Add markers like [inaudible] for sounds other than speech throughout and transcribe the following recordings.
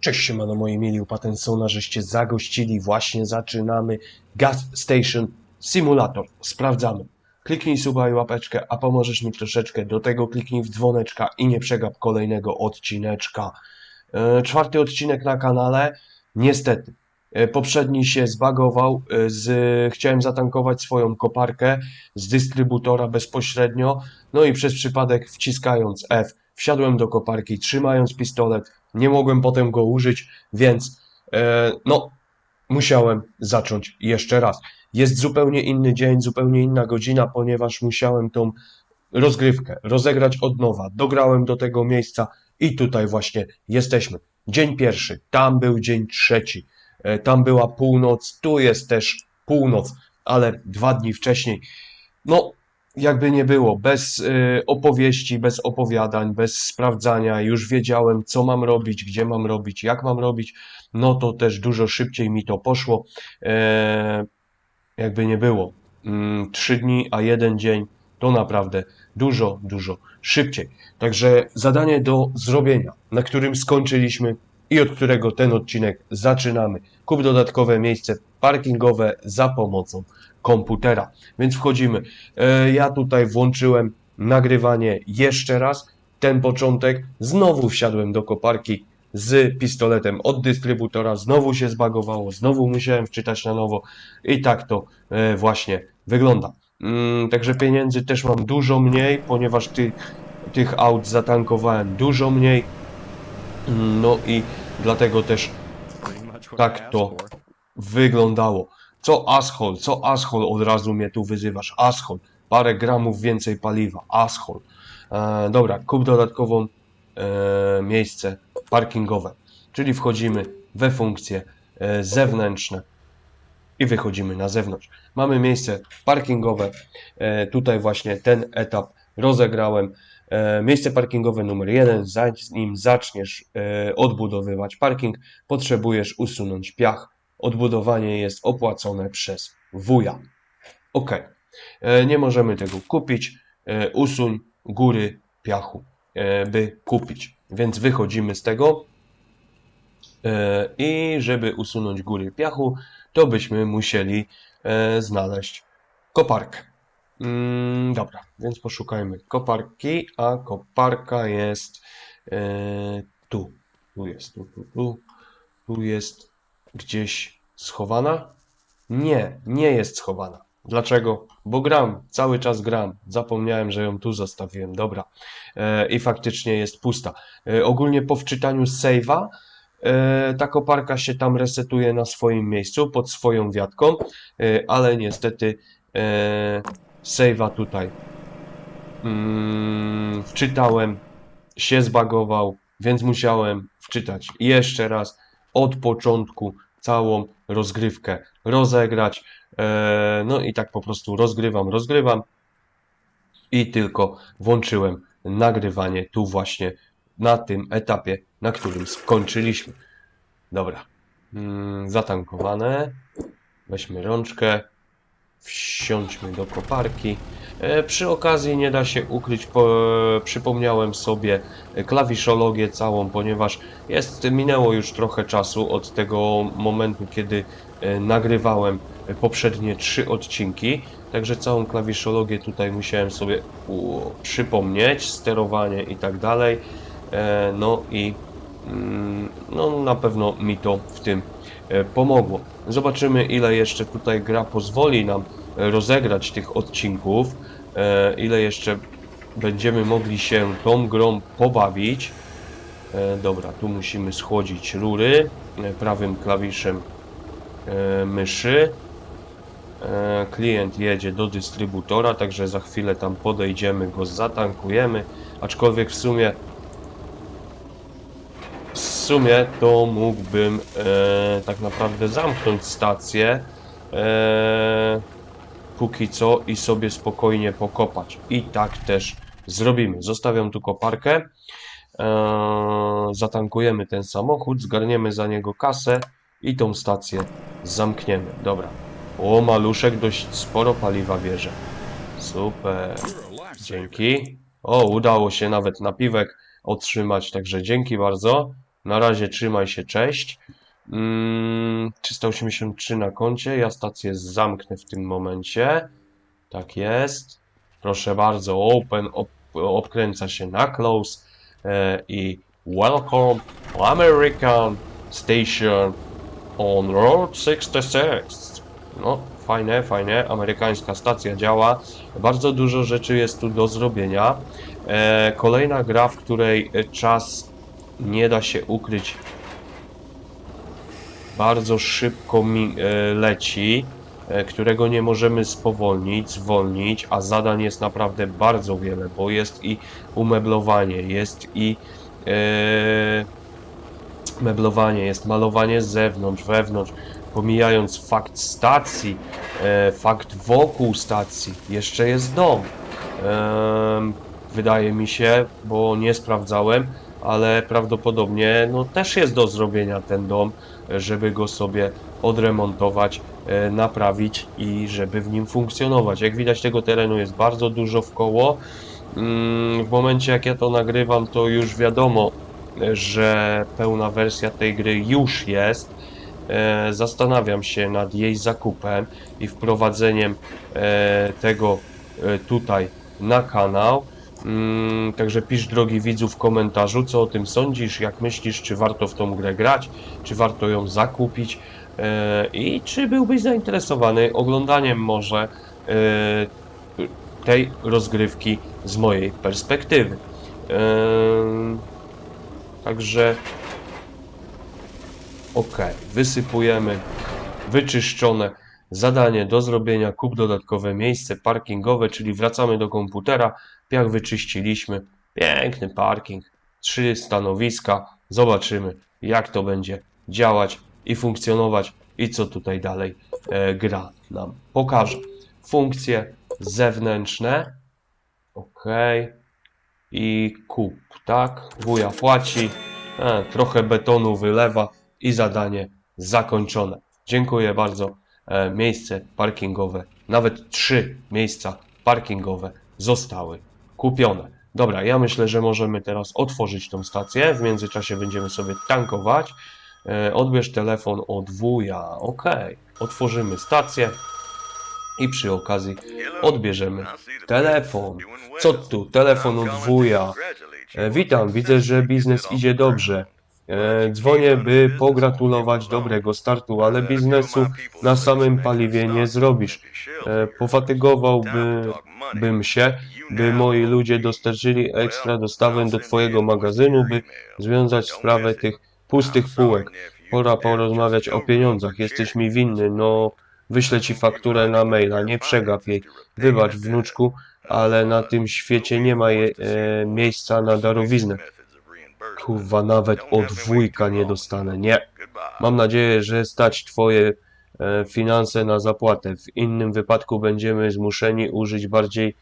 Cześć siemano moi mili upatensona, żeście zagościli, właśnie zaczynamy. Gas Station Simulator, sprawdzamy. Kliknij suba i łapeczkę, a pomożesz mi troszeczkę, do tego. Kliknij w dzwoneczka i nie przegap kolejnego odcineczka. E, czwarty odcinek na kanale, niestety, e, poprzedni się zbagował, e, z, chciałem zatankować swoją koparkę z dystrybutora bezpośrednio, no i przez przypadek wciskając F, wsiadłem do koparki, trzymając pistolet, nie mogłem potem go użyć, więc e, no, musiałem zacząć jeszcze raz. Jest zupełnie inny dzień, zupełnie inna godzina, ponieważ musiałem tą rozgrywkę rozegrać od nowa. Dograłem do tego miejsca i tutaj właśnie jesteśmy. Dzień pierwszy, tam był dzień trzeci, e, tam była północ, tu jest też północ, ale dwa dni wcześniej. No, jakby nie było, bez y, opowieści, bez opowiadań, bez sprawdzania, już wiedziałem, co mam robić, gdzie mam robić, jak mam robić, no to też dużo szybciej mi to poszło. E, jakby nie było. Mm, Trzy dni, a jeden dzień to naprawdę dużo, dużo szybciej. Także zadanie do zrobienia, na którym skończyliśmy i od którego ten odcinek zaczynamy. Kup dodatkowe miejsce parkingowe za pomocą komputera. Więc wchodzimy. E, Ja tutaj włączyłem nagrywanie jeszcze raz. Ten początek. Znowu wsiadłem do koparki z pistoletem od dystrybutora. Znowu się zbagowało. Znowu musiałem wczytać na nowo. I tak to e, właśnie wygląda. Mm, Także pieniędzy też mam dużo mniej, ponieważ ty, tych aut zatankowałem dużo mniej. Mm, No i dlatego też Tak to wyglądało. Co ashol, co ashol, od razu mnie tu wyzywasz. Ashol, parę gramów więcej paliwa, ashol. E, dobra, kup dodatkową e, miejsce parkingowe, czyli wchodzimy we funkcje e, zewnętrzne i wychodzimy na zewnątrz. Mamy miejsce parkingowe, e, tutaj właśnie ten etap rozegrałem. E, miejsce parkingowe numer jeden, zanim zaczniesz e, odbudowywać parking, potrzebujesz usunąć piach. Odbudowanie jest opłacone przez wuja. Ok. E, Nie możemy tego kupić. E, Usuń góry piachu, e, by kupić. Więc wychodzimy z tego. I żeby usunąć góry piachu, to byśmy musieli znaleźć koparkę. Mm, dobra, więc poszukajmy koparki, a koparka jest tu. Tu jest, tu, tu, tu. Tu jest gdzieś schowana? Nie, nie jest schowana. Dlaczego? Bo gram, cały czas gram. Zapomniałem, że ją tu zostawiłem. Dobra. E, I faktycznie jest pusta. E, ogólnie po wczytaniu save'a e, ta koparka się tam resetuje na swoim miejscu, pod swoją wiatką, e, ale niestety e, save'a tutaj mm, wczytałem, się zbagował, więc musiałem wczytać jeszcze raz od początku całą rozgrywkę rozegrać. E, no i tak po prostu rozgrywam, rozgrywam i tylko włączyłem nagrywanie tu właśnie na tym etapie, na którym skończyliśmy. Dobra, mm, zatankowane. Weźmy rączkę, wsiądźmy do koparki. E, Przy okazji nie da się ukryć, po, przypomniałem sobie klawiszologię całą, ponieważ jest, minęło już trochę czasu od tego momentu, kiedy e, nagrywałem poprzednie trzy odcinki, także całą klawiszologię tutaj musiałem sobie przypomnieć, sterowanie i tak dalej. E, No i mm, no, na pewno mi to w tym e, pomogło. Zobaczymy, ile jeszcze tutaj gra pozwoli nam e, rozegrać tych odcinków, e, ile jeszcze będziemy mogli się tą grą pobawić. E, Dobra, tu musimy schłodzić rury e, prawym klawiszem e, myszy. E, Klient jedzie do dystrybutora, także za chwilę tam podejdziemy, go zatankujemy. Aczkolwiek w sumie sumie to mógłbym e, tak naprawdę zamknąć stację e, póki co i sobie spokojnie pokopać. I tak też zrobimy. Zostawiam tu koparkę. E, zatankujemy ten samochód, zgarniemy za niego kasę i tą stację zamkniemy. Dobra. O, maluszek dość sporo paliwa bierze. Super. Dzięki. O, udało się nawet napiwek otrzymać, także dzięki bardzo. Na razie trzymaj się, cześć. Mm, 383 na koncie. Ja stację zamknę w tym momencie. Tak jest. Proszę bardzo, open op, obkręca się na close e, i welcome American Station on Road 66. No, fajne, fajne. Amerykańska stacja działa. Bardzo dużo rzeczy jest tu do zrobienia. E, kolejna gra, w której czas nie da się ukryć. Bardzo szybko mi, e, leci, e, którego nie możemy spowolnić, zwolnić, a zadań jest naprawdę bardzo wiele, bo jest i umeblowanie, jest i e, meblowanie, jest malowanie z zewnątrz, wewnątrz, pomijając fakt stacji, fakt wokół stacji, jeszcze jest dom. Wydaje mi się, bo nie sprawdzałem, ale prawdopodobnie no, też jest do zrobienia ten dom, żeby go sobie odremontować, e, naprawić i żeby w nim funkcjonować. Jak widać tego terenu jest bardzo dużo w koło. Mm, W momencie jak ja to nagrywam, to już wiadomo, że pełna wersja tej gry już jest. E, Zastanawiam się nad jej zakupem i wprowadzeniem e, tego tutaj na kanał. Mm, Także pisz drogi widzu w komentarzu, co o tym sądzisz, jak myślisz, czy warto w tą grę grać, czy warto ją zakupić e, i czy byłbyś zainteresowany oglądaniem może e, tej rozgrywki z mojej perspektywy. Em, Także ok, wysypujemy wyczyszczone zadanie do zrobienia, kup dodatkowe miejsce parkingowe, czyli wracamy do komputera, piach wyczyściliśmy, piękny parking, trzy stanowiska, zobaczymy jak to będzie działać i funkcjonować i co tutaj dalej e, gra nam pokaże. Funkcje zewnętrzne, ok, i kup, tak, wuja płaci, e, trochę betonu wylewa i zadanie zakończone. Dziękuję bardzo. E, miejsce parkingowe, nawet trzy miejsca parkingowe zostały kupione. Dobra, ja myślę, że możemy teraz otworzyć tą stację. W międzyczasie będziemy sobie tankować. E, odbierz telefon od wuja. Ok, otworzymy stację i przy okazji odbierzemy telefon. Co tu? Telefon od wuja. E, witam, widzę, że biznes idzie dobrze. E, dzwonię, by pogratulować dobrego startu, ale biznesu na samym paliwie nie zrobisz. E, pofatygowałbym się, by moi ludzie dostarczyli ekstra dostawę do twojego magazynu, by związać sprawę tych pustych półek. Pora porozmawiać o pieniądzach. Jesteś mi winny, no wyślę ci fakturę na maila, nie przegap jej. Wybacz, wnuczku, ale na tym świecie nie ma je, e, miejsca na darowiznę. Kurwa, nawet od wujka nie dostanę, nie. Mam nadzieję, że stać twoje e, finanse na zapłatę. W innym wypadku będziemy zmuszeni użyć bardziej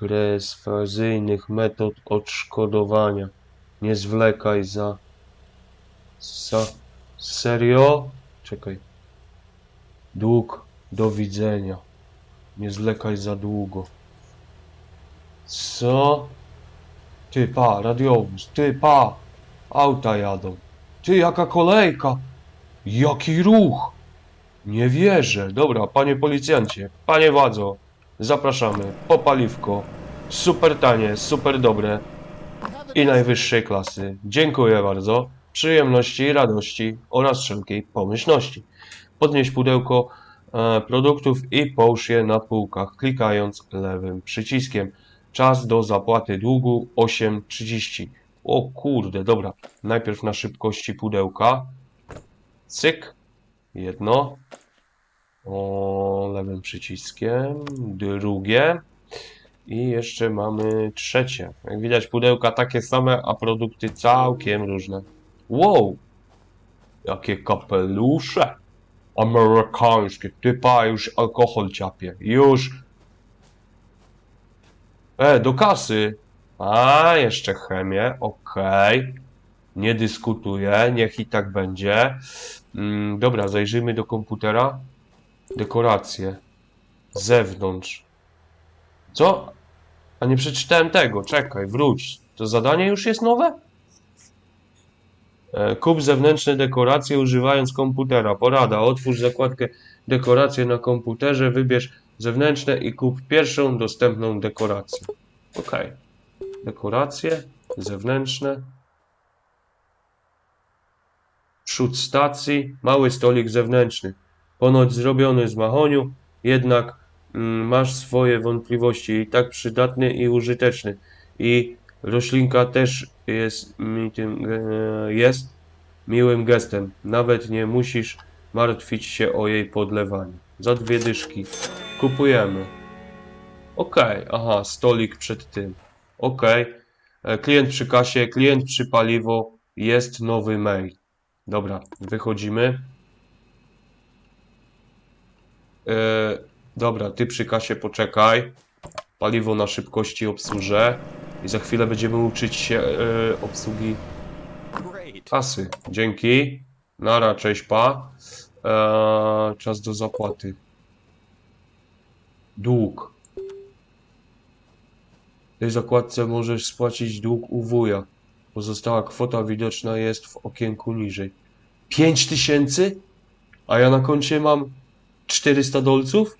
perswazyjnych metod odszkodowania. Nie zwlekaj za... Za... Serio? Czekaj. Dług. Do widzenia. Nie zwlekaj za długo. Co? Ty pa, radiowóz, ty pa, auta jadą. Ty, jaka kolejka, jaki ruch. Nie wierzę. Dobra, panie policjancie, panie władzo, zapraszamy po paliwko. Super tanie, super dobre i najwyższej klasy. Dziękuję bardzo. Przyjemności, radości oraz wszelkiej pomyślności. Podnieś pudełko e, produktów i połóż je na półkach, klikając lewym przyciskiem. Czas do zapłaty długu 8.30. O kurde, dobra. Najpierw na szybkości pudełka. Cyk. Jedno. O, lewym przyciskiem. Drugie. I jeszcze mamy trzecie. Jak widać pudełka takie same, a produkty całkiem różne. Wow! Jakie kapelusze! Amerykańskie. Typa już alkohol ciapie. Już E, do kasy. A, jeszcze chemię, okej. Nie dyskutuję, niech i tak będzie. Mm, dobra, zajrzyjmy do komputera. Dekoracje. Zewnątrz. Co? A nie przeczytałem tego, czekaj, wróć. To zadanie już jest nowe? E, Kup zewnętrzne dekoracje używając komputera. Porada. Otwórz zakładkę dekoracje na komputerze, wybierz zewnętrzne i kup pierwszą dostępną dekorację. Ok. Dekoracje zewnętrzne. Przód stacji, mały stolik zewnętrzny. Ponoć zrobiony z mahoniu, jednak mm, masz swoje wątpliwości. I tak przydatny i użyteczny. I roślinka też jest mi tym, e, jest miłym gestem. Nawet nie musisz martwić się o jej podlewanie. Za dwie dyszki kupujemy. Okej, aha, stolik przed tym. Okej. E, Klient przy kasie, klient przy paliwo, jest nowy mail. Dobra, wychodzimy. E, dobra, ty przy kasie poczekaj. Paliwo na szybkości obsłużę. I za chwilę będziemy uczyć się e, obsługi kasy. Dzięki. Nara, cześć pa. Eee, czas do zapłaty. Dług. W tej zakładce możesz spłacić dług u wuja. Pozostała kwota widoczna jest w okienku niżej. 5 tysięcy? A ja na koncie mam 400 dolców?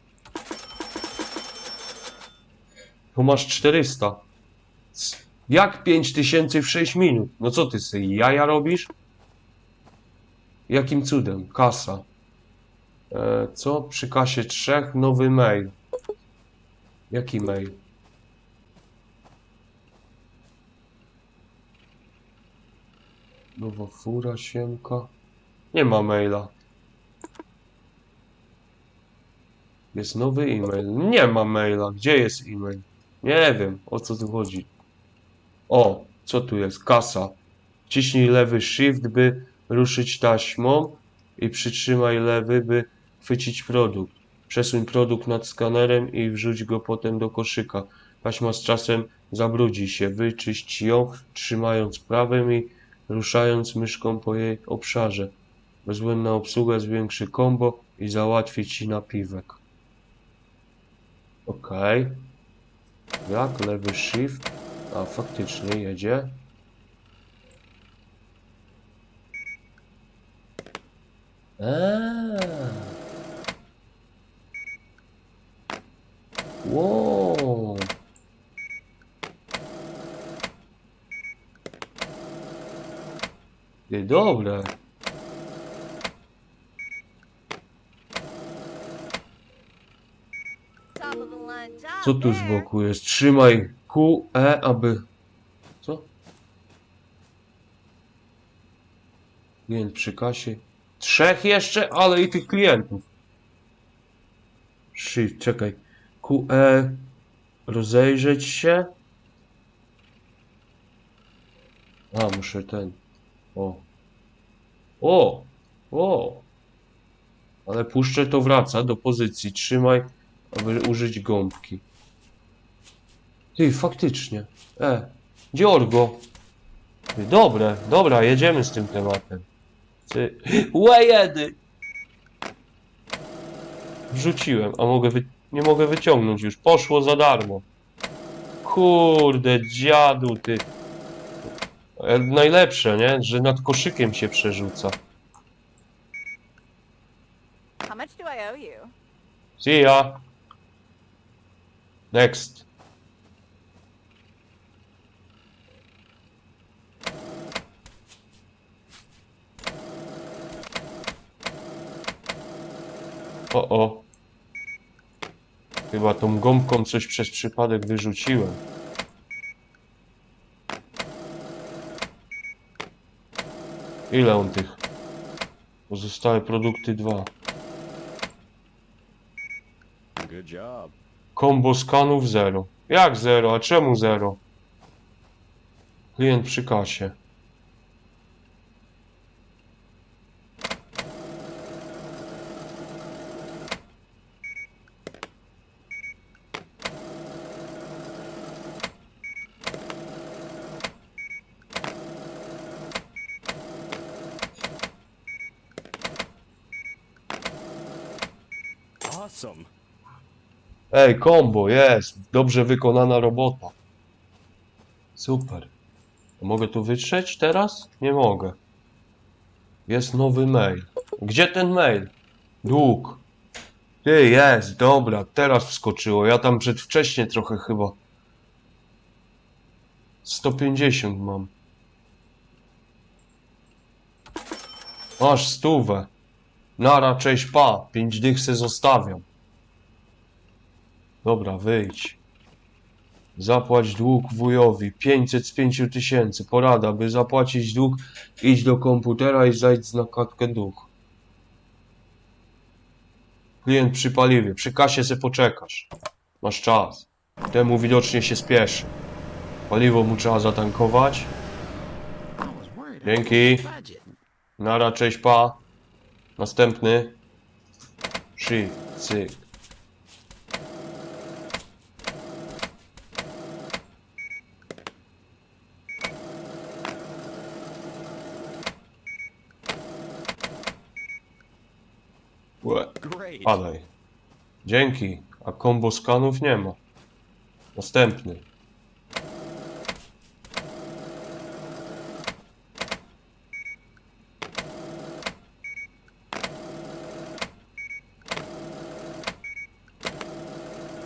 To masz 400. C- Jak 5 tysięcy w 6 minut? No co ty sobie jaja robisz? Jakim cudem? Kasa. E, co? Przy kasie trzech nowy mail. Jaki mail? Nowa fura, siemka. Nie ma maila. Jest nowy e-mail. Nie ma maila. Gdzie jest e-mail? Nie wiem, o co tu chodzi. O, co tu jest? Kasa. Wciśnij lewy shift, by ruszyć taśmą i przytrzymaj lewy, by chwycić produkt. Przesuń produkt nad skanerem i wrzuć go potem do koszyka. Taśma z czasem zabrudzi się. Wyczyść ją, trzymając prawym i ruszając myszką po jej obszarze. Bezbłędna obsługa zwiększy kombo i załatwi ci napiwek. Okej. Jak? Lewy shift. A faktycznie jedzie. Eee. Wow. Ty, dobre. Co tu z boku jest? Trzymaj Q, E, aby... Co? Klient przy kasie. Trzech jeszcze? Ale i tych klientów. Shift, czekaj. Q, E, rozejrzeć się. A, muszę ten. O. O! O! Ale puszczę to wraca do pozycji. Trzymaj, aby użyć gąbki. Ty, faktycznie. E, Dziorgo. Ty, dobre, dobra, jedziemy z tym tematem. Ty, łajedy! Wrzuciłem, a mogę wy... nie mogę wyciągnąć już. Poszło za darmo. Kurde, dziadu, ty. E, Najlepsze, nie? Że nad koszykiem się przerzuca. How much do I owe you? See ya. Next. O, o. Chyba tą gąbką coś przez przypadek wyrzuciłem. Ile on tych? Pozostałe produkty dwa. Good job. Kombo skanów 0. Jak 0? A czemu 0? Klient przy kasie. Ej, kombo, jest. Dobrze wykonana robota. Super. Mogę tu wytrzeć teraz? Nie mogę. Jest nowy mail. Gdzie ten mail? Dług. Ty, jest, dobra, teraz wskoczyło. Ja tam przedwcześnie trochę chyba. 150 mam. Masz stówę. Nara, cześć, pa. Pięć dych se zostawiam. Dobra, wyjdź. Zapłać dług wujowi. 500 z 5 tysięcy. Porada, by zapłacić dług, idź do komputera i zajdź na kartkę dług. Klient przy paliwie. Przy kasie se poczekasz. Masz czas. Temu widocznie się spieszy. Paliwo mu trzeba zatankować. Dzięki. Nara, cześć, pa. Następny. Trzy, cyk. Padaj. Dzięki. A kombo skanów nie ma. Następny.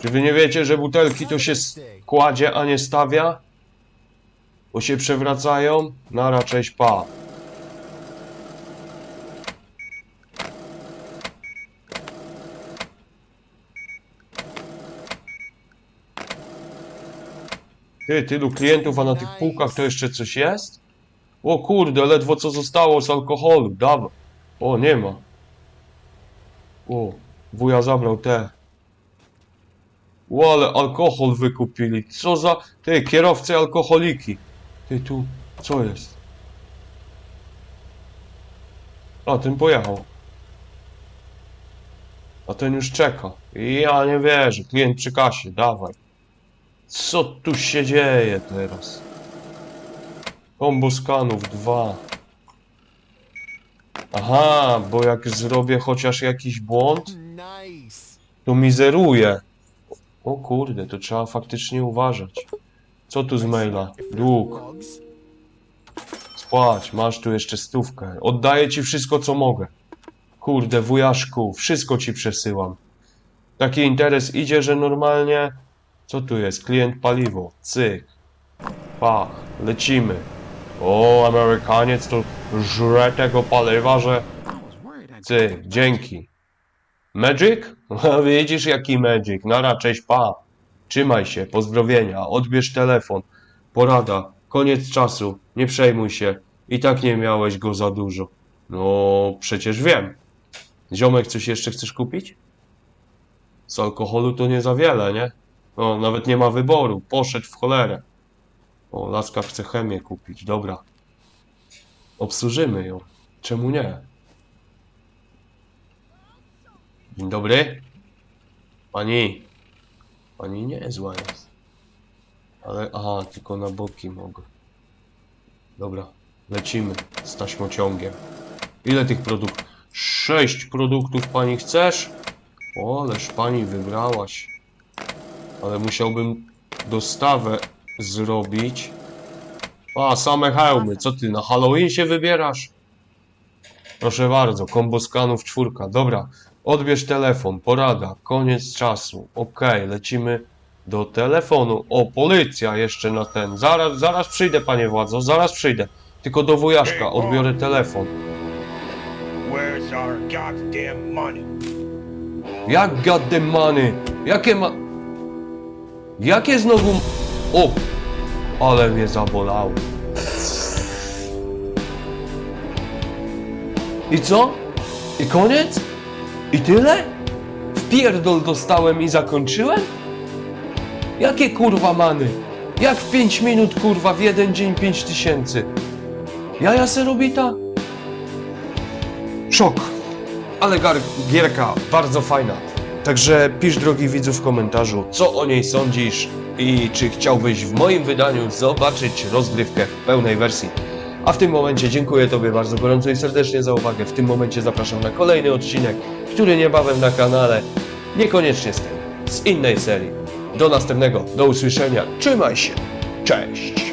Czy wy nie wiecie, że butelki to się kładzie, a nie stawia? Bo się przewracają? Nara, cześć, pa. Ty, tylu klientów, a na tych półkach to jeszcze coś jest? O kurde, ledwo co zostało z alkoholu, dawaj. O, nie ma. O, wuja zabrał te. O, ale alkohol wykupili. Co za... Ty, kierowcy alkoholiki. Ty, tu, co jest? A, ten pojechał. A ten już czeka. Ja nie wierzę. Klient przy kasie, dawaj. Co tu się dzieje teraz? Kombo skanów 2. Aha, bo jak zrobię chociaż jakiś błąd, to mi zeruje. O kurde, to trzeba faktycznie uważać. Co tu z maila? Dług. Spłać, masz tu jeszcze stówkę. Oddaję ci wszystko, co mogę. Kurde, wujaszku, wszystko ci przesyłam. Taki interes idzie, że normalnie... Co tu jest? Klient paliwo. Cyk. Pach. Lecimy. O, Amerykaniec to żre tego paliwa, że... Cyk, dzięki. Magic? [laughs] Widzisz jaki magic. Nara, cześć, pa. Trzymaj się, pozdrowienia, odbierz telefon. Porada, koniec czasu, nie przejmuj się. I tak nie miałeś go za dużo. No, przecież wiem. Ziomek, coś jeszcze chcesz kupić? Z alkoholu to nie za wiele, nie? No, nawet nie ma wyboru, poszedł w cholerę. O, laska chce chemię kupić, dobra. Obsłużymy ją. Czemu nie? Dzień dobry. Pani. Pani nie zła jest. Ale, aha, tylko na boki mogę. Dobra, lecimy z taśmociągiem. Ile tych produktów? Sześć produktów pani chcesz? O, ależ pani wybrałaś. Ale musiałbym dostawę zrobić. A, same hełmy. Co ty, na Halloween się wybierasz? Proszę bardzo, kombo skanów czwórka. Dobra, odbierz telefon, porada, koniec czasu. Okej, lecimy do telefonu. O, policja jeszcze na ten. Zaraz, zaraz przyjdę, panie władzo, zaraz przyjdę. Tylko do wujaszka, odbiorę telefon. Where's our goddamn money? Jak goddamn money? Jakie ma... Jakie znowu... O! Ale mnie zabolało. I co? I koniec? I tyle? Wpierdol dostałem i zakończyłem? Jakie kurwa many? Jak w 5 minut kurwa w jeden dzień 5 tysięcy? Jaja se robi ta? Szok. Ale gierka bardzo fajna. Także pisz drogi widzu w komentarzu, co o niej sądzisz i czy chciałbyś w moim wydaniu zobaczyć rozgrywkę w pełnej wersji. A w tym momencie dziękuję Tobie bardzo gorąco i serdecznie za uwagę. W tym momencie zapraszam na kolejny odcinek, który niebawem na kanale, niekoniecznie z tym, z innej serii. Do następnego, do usłyszenia, trzymaj się, cześć!